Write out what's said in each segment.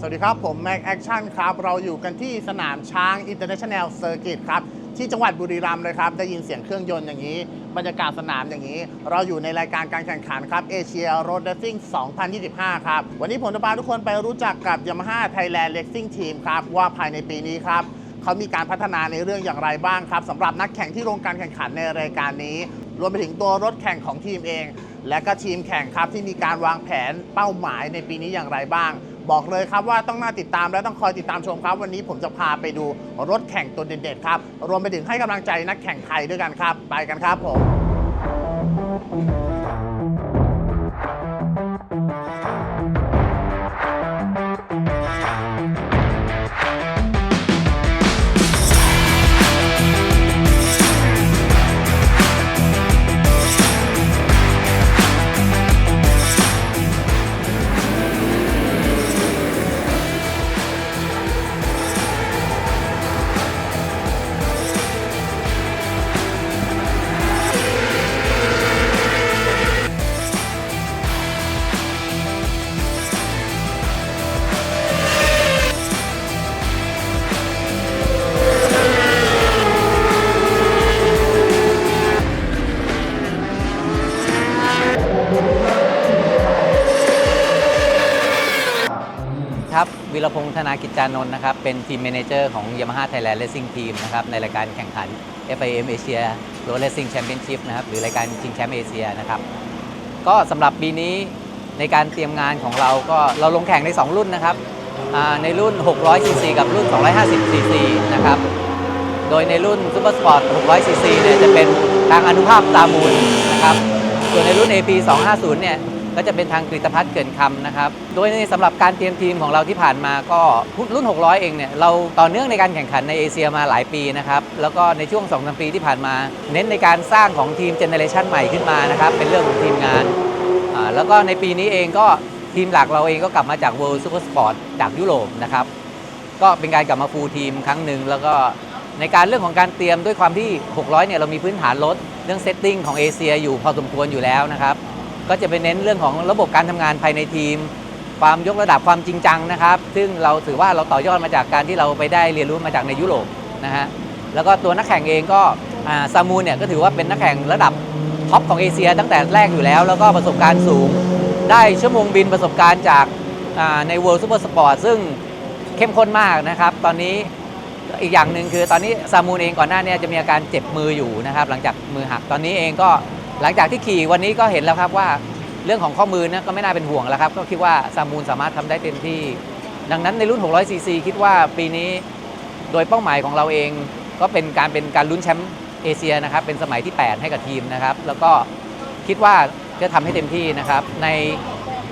สวัสดีครับ ผมแม็กแอคชั่นครับ เราอยู่กันที่สนามช้าง International Circuit ครับ ที่จังหวัดบุรีรัมย์เลยครับ ได้ยินเสียงเครื่องยนต์อย่างนี้ บรรยากาศสนามอย่างนี้ เราอยู่ในรายการการแข่งขันครับเอเชียโรดเดซิ่ง2025 ครับ วันนี้ผมจะพาทุกคนไปรู้จักกับ Yamaha Thailand Racing Team ครับ ว่าภายในปีนี้ครับเขามีการพัฒนาในเรื่องอย่างไรบ้างครับสำหรับนักแข่งที่ลงการแข่งขันในรายการนี้ รวมไปถึงตัวรถแข่งของทีมเอง และก็ทีมแข่งครับที่มีการวางแผนเป้าหมายในปีนี้อย่างไรบ้าง บอกเลยครับว่าต้องน่าติดตามและต้องคอยติดตามชมครับ วันนี้ผมจะพาไปดูรถแข่งตัวเด็ดๆครับ รวมไปถึงให้กำลังใจนักแข่งไทยด้วยกันครับ ไปกันครับผม ครับวิรพงษ์ธนากิจจานนท์นะครับ เป็นทีมเมเนเจอร์ของ Yamaha Thailand Racing Team นะครับ ในรายการแข่งขัน FIM Asia Road Racing Championship นะครับ หรือรายการชิงแชมป์เอเชียนะครับ ก็สำหรับปีนี้ในการเตรียมงานของเราก็เราลงแข่งใน 2 รุ่นนะครับ ในรุ่น 600cc กับรุ่น 250cc นะครับ โดยในรุ่น Super Sport 600cc เนี่ยจะเป็นทางอนุภาพตามูลนะครับ ส่วนในรุ่น AP 250เนี่ย ก็จะเป็นทางกฤตพัฒน์เกินคำนะครับ โดยในสำหรับการเตรียมทีมของเราที่ผ่านมาก็รุ่น 600 เองเนี่ยเราต่อเนื่องในการแข่งขันในเอเชียมาหลายปีนะครับ แล้วก็ในช่วง2อสปีที่ผ่านมา เน้นในการสร้างของทีมเจเนเรชันใหม่ขึ้นมานะครับ เป็นเรื่องของทีมงาน แล้วก็ในปีนี้เองก็ทีมหลักเราเองก็กลับมาจาก World Super Sport จากยุโรปนะครับ ก็เป็นการกลับมาฟูลทีมครั้งหนึ่งแล้วก็ในการเรื่องของการเตรียมด้วยความที่ 600 เนี่ยเรามีพื้นฐานรถเรื่องเซตติ้งของเอเชียอยู่พอสมควรอยู่แล้วนะครับ ก็จะไปเน้นเรื่องของระบบการทำงานภายในทีม ความยกระดับความจริงจังนะครับ ซึ่งเราถือว่าเราต่อยอดมาจากการที่เราไปได้เรียนรู้มาจากในยุโรปนะฮะแล้วก็ตัวนักแข่งเองก็อ่าซามูนเนี่ยก็ถือว่าเป็นนักแข่งระดับท็อปของเอเชียตั้งแต่แรกอยู่แล้ว แล้วก็ประสบการณ์สูง ได้ชั่วโมงบินประสบการณ์จากใน World Super Sport ซึ่งเข้มข้นมากนะครับ ตอนนี้อีกอย่างหนึ่งคือตอนนี้ซามูนเองก่อนหน้าเนี้จะมีอาการเจ็บมืออยู่นะครับ หลังจากมือหักตอนนี้เองก็ หลังจากที่ขี่วันนี้ก็เห็นแล้วครับว่าเรื่องของข้อมือนะก็ไม่น่าเป็นห่วงแล้วครับ ก็คิดว่าซามูนสามารถทำได้เต็มที่ ดังนั้นในรุ่น 600 ซีซีคิดว่าปีนี้โดยเป้าหมายของเราเอง ก็เป็นการเป็นการลุ้นแชมป์เอเชียนะครับเป็นสมัยที่ 8 ให้กับทีมนะครับ แล้วก็คิดว่าจะทำให้เต็มที่นะครับ ใน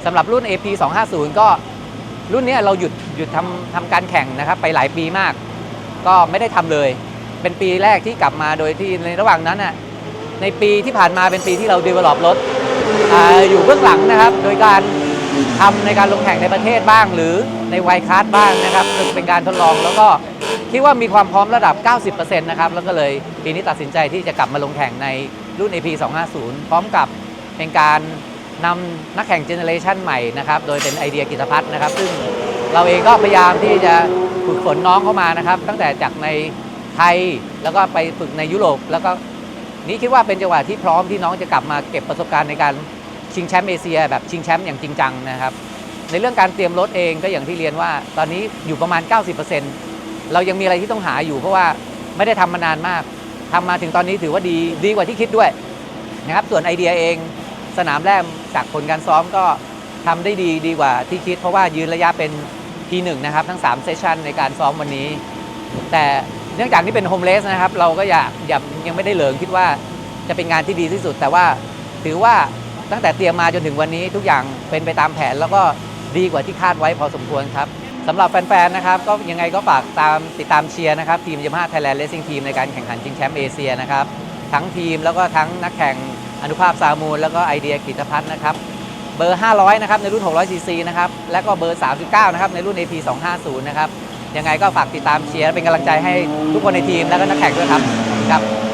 สำหรับรุ่น AP 250 ก็รุ่นนี้เราหยุดหยุดทำทำการแข่งนะครับ ไปหลายปีมาก ก็ไม่ได้ทำเลย เป็นปีแรกที่กลับมาโดยที่ในระหว่างนั้นน่ะ ในปีที่ผ่านมาเป็นปีที่เรา develop รถออยู่เบื้องหลังนะครับ โดยการทำในการลงแข่งในประเทศบ้าง หรือในไวคาร์ดบ้างนะครับซึ่งเป็นการทดลองแล้วก็คิดว่ามีความพร้อมระดับ 90%นะครับ แล้วก็เลยปีนี้ตัดสินใจที่จะกลับมาลงแข่งในรุ่น AP 250 พร้อมกับเป็นการนำนักแข่งเจเนอเรชันใหม่นะครับ โดยเป็นไอเดียกิตพัฒน์นะครับ ซึ่งเราเองก็พยายามที่จะฝึกฝนน้องเข้ามานะครับ ตั้งแต่จากในไทยแล้วก็ไปฝึกในยุโรปแล้วก็ นี่คิดว่าเป็นจังหวะที่พร้อมที่น้องจะกลับมาเก็บประสบการณ์ในการชิงแชมป์เอเชีย แบบชิงแชมป์อย่างจริงจังนะครับ ในเรื่องการเตรียมรถเองก็อย่างที่เรียนว่า ตอนนี้อยู่ประมาณ 90%เรายังมีอะไรที่ต้องหาอยู่เพราะว่าไม่ได้ทำมานานมากทำมาถึงตอนนี้ถือว่าดีดีกว่าที่คิดด้วยนะครับส่วนไอเดียเองสนามแรกจากผลการซ้อมก็ทำได้ดีดีกว่าที่คิด เพราะว่ายืนระยะเป็น P1 นะครับ ทั้ง3เซสชันในการซ้อมวันนี้ แต่ เนื่องจากนี่เป็นโฮมเลสนะครับ เราก็อยากอยากยังไม่ได้เหลิงคิดว่าจะเป็นงานที่ดีที่สุด แต่ว่าถือว่าตั้งแต่เตรียมมาจนถึงวันนี้ทุกอย่างเป็นไปตามแผน แล้วก็ดีกว่าที่คาดไว้พอสมควรครับสำหรับแฟนๆนะครับ ก็ยังไงก็ฝากตามติดตามเชียร์นะครับ ทีมยามาฮ่าไทยแลนด์เลสซิ่งทีมในการแข่งขันชิงแชมป์เอเชียนะครับ ทั้งทีมแล้วก็ทั้งนักแข่งอนุภาพซามูล แล้วก็ไอเดียกิตพัฒน์นะครับเบอร์ 500 นะครับ ในรุ่น 600ซีซีนะครับ และก็เบอร์ 39 นะครับ ในรุ่น AP 250 นะครับ ยังไงก็ฝากติดตามเชียร์เป็นกำลังใจให้ทุกคนในทีมและก็นักแข่งด้วยครับครับ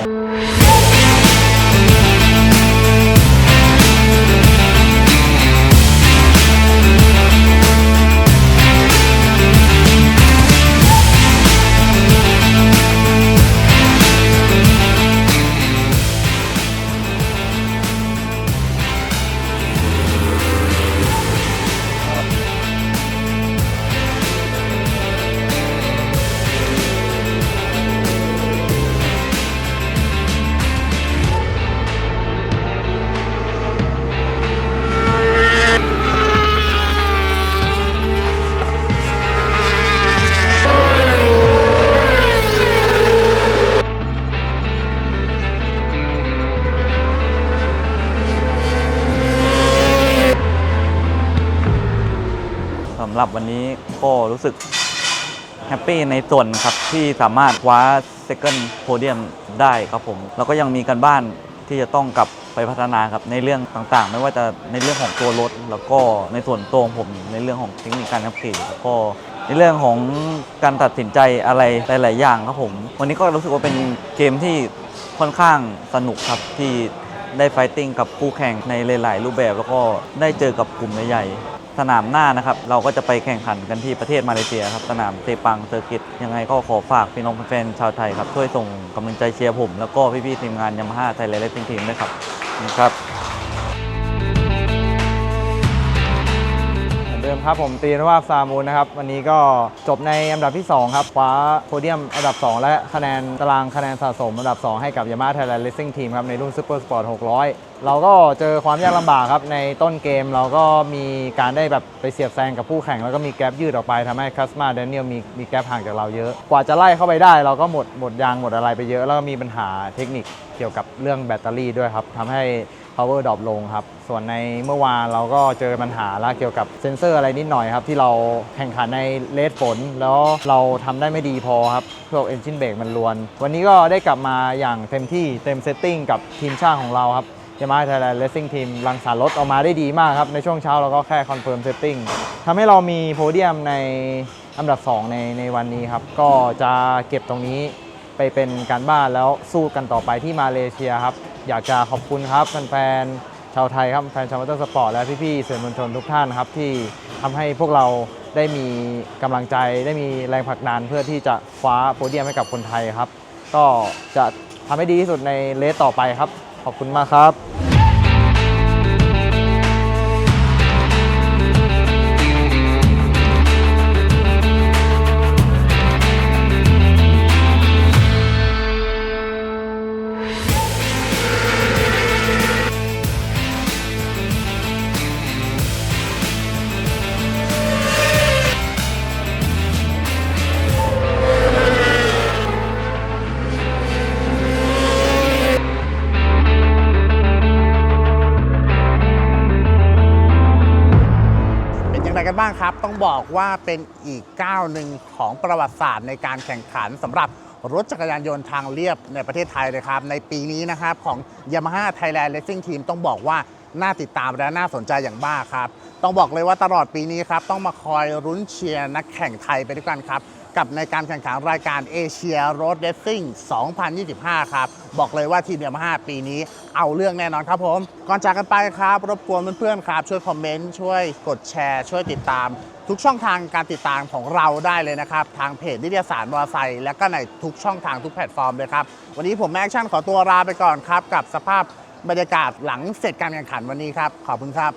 หรับวันนี้ก็รู้สึกแฮปปี้ในส่วนครับที่สามารถคว้าเซ second podium ได้ครับผม แล้วก็ยังมีการบ้านที่จะต้องกลับไปพัฒนาครับในเรื่องต่างๆ ไม่ว่าจะในเรื่องของตัวรถ แล้วก็ในส่วนตัวผมในเรื่องของเทคนิคการขับขี่แล้วก็ในเรื่องของการตัดสินใจอะไรหลาย ๆ อย่างครับผม วันนี้ก็รู้สึกว่าเป็นเกมที่ค่อนข้างสนุกครับที่ได้ไฟติ้งกับคู่แข่งในหลาย ๆ รูปแบบ แล้วก็ได้เจอกับกลุ่มใหญ่ สนามหน้านะครับ เราก็จะไปแข่งขันกันที่ประเทศมาเลเซียครับ สนามเซปังเซอร์กิต ยังไงก็ขอฝากพี่น้องแฟนชาวไทยครับ ช่วยส่งกำลังใจเชียร์ผม แล้วก็พี่ๆทีมงานยามาฮ่าไทยแลนด์เลสซิ่งทีมด้วยครับนะครับ ดิมครับผมตีนว่าซามูนนะครับ วันนี้ก็จบในอันดับที่ 2 ครับคว้าโพเดียมอันดับ 2 และคะแนนตารางคะแนนสะสมอันดับ 2 ให้กับ Yamaha Thailand Racing Team ครับ ในรุ่น Super Sport 600 เราก็เจอความยากลำบากครับ ในต้นเกมเราก็มีการได้แบบไปเสียบแซงกับคู่แข่ง แล้วก็มีแกลบยืดออกไปทำให้คัสมาเดนเนียลมีมีแกลบห่างจากเราเยอะ กว่าจะไล่เข้าไปได้เราก็หมดหมดยางหมดอะไรไปเยอะ แล้วก็มีปัญหาเทคนิคเกี่ยวกับเรื่องแบตเตอรี่ด้วยครับทำให้ power drop ลงครับ ส่วนในเมื่อวานเราก็เจอปัญหาล้วเกี่ยวกับเซ็นเซอร์อะไรนิดหน่อยครับ ที่เราแข่งขันในเลดฝน แล้วเราทำได้ไม่ดีพอครับพวก engine brake มันรวน วันนี้ก็ได้กลับมาอย่างเต็มที่เต็มเซตติ้งกับทีมช่างของเราครับยามา h a ไทยแลนด์เลสซิ่งทีมรังสรรรถออกมาได้ดีมากครับ ในช่วงเช้าเราก็แค่คอนเฟิร์มเซตติ้งทำให้เรามีโพเดียมในอันดับ 2 ในในวันนี้ครับ ก็จะเก็บตรงนี้ไปเป็นการบ้านแล้วสู้กันต่อไปที่มาเลเซียครับ อยากจะขอบคุณครับแฟนๆชาวไทยครับแฟนชาวมอเตอร์สปอร์ตและพี่ๆสื่อมวลชนทุกท่านครับที่ทำให้พวกเราได้มีกำลังใจ ได้มีแรงผลักดันเพื่อที่จะคว้าโพเดียมให้กับคนไทยครับ ก็จะทำให้ดีที่สุดในเลสต่อไปครับ ขอบคุณมากครับ บ้างครับ ต้องบอกว่าเป็นอีกก้าวหนึ่งของประวัติศาสตร์ในการแข่งขันสำหรับรถจักรยานยนต์ทางเรียบในประเทศไทยเลยครับ ในปีนี้นะครับของ Yamaha Thailand Racing Team ต้องบอกว่าน่าติดตามและน่าสนใจอย่างมากครับ ต้องบอกเลยว่าตลอดปีนี้ครับ ต้องมาคอยรุ้นเชียร์นักแข่งไทยไปด้วยกันครับ กับในการแข่งขันรายการเอเชียร d เ a สซิ่ง 2025 ครับ บอกเลยว่าทีมเดียมา5ปีนี้เอาเรื่องแน่นอนครับผม ก่อนจากกันไปครับ รบกวนเพื่อนๆครับ ช่วยคอมเมนต์ ช่วยกดแชร์ ช่วยติดตาม ทุกช่องทางการติดตามของเราได้เลยนะครับ ทางเพจนิตยสารมอเตอร์ไซค์และก็ในทุกช่องทางทุกแพลตฟอร์มเลยครับ วันนี้ผมแอคชั่นขอตัวลาไปก่อนครับ กับสภาพบรรยากาศหลังเสร็จการแข่งขันวันนี้ครับ ขอบคุณครับ